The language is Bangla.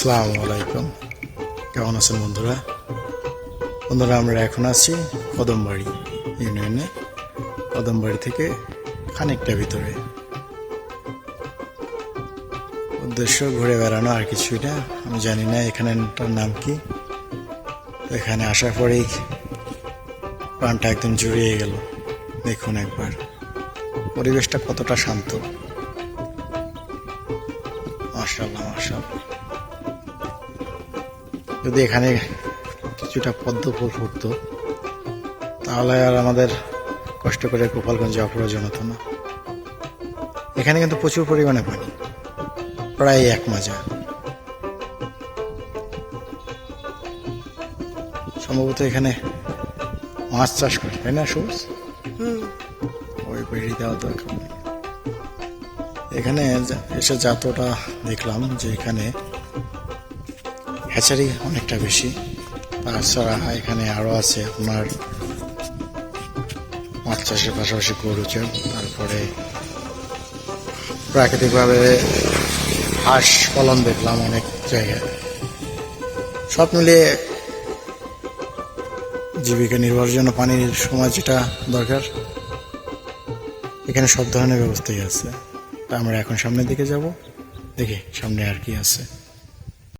আসসালামু আলাইকুম। কেমন আছেন বন্ধুরা? বন্ধুরা, আমরা এখন আছি কদমবাড়ি ইউনিয়নে। কদমবাড়ি থেকে খানিকটা ভিতরে। উদ্দেশ্য ঘুরে বেড়ানো আর কিছুই না। আমি জানি না এখানেটার নাম কি। এখানে আসার পরেই প্রাণটা একদম জুড়িয়ে গেল। দেখুন একবার। পরিবেশটা কতটা শান্ত। মার্শাল্লাহ মার্শাল্লাহ যদি এখানে কিছুটা পদ্ম ফুল ফুটতো তাহলে আর আমাদের কষ্ট করে গোপালগঞ্জে যাওয়া প্রয়োজন হতো না। এখানে কিন্তু প্রচুর পরিমাণে পানি প্রায় এক মাজা সম্ভবত এখানে মাছ চাষ করে তাই না সবুজ? ওই বেড়ি দেওয়া দরকার এখানে। এসে যতটা দেখলাম যে এখানে হ্যাচারি অনেকটা বেশি। তাছাড়া এখানে আরও আছে আপনার মাছ চাষের পাশাপাশি গরু চাষ তারপরে প্রাকৃতিকভাবে হাঁস পালন দেখলাম অনেক জায়গায়। সব মিলিয়ে জীবিকা নির্বাহের জন্য পানির সময় যেটা দরকার, এখানে সব ধরনের ব্যবস্থাই আছে। তা আমরা এখন সামনের দিকে যাব, দেখি সামনে আর কি আছে।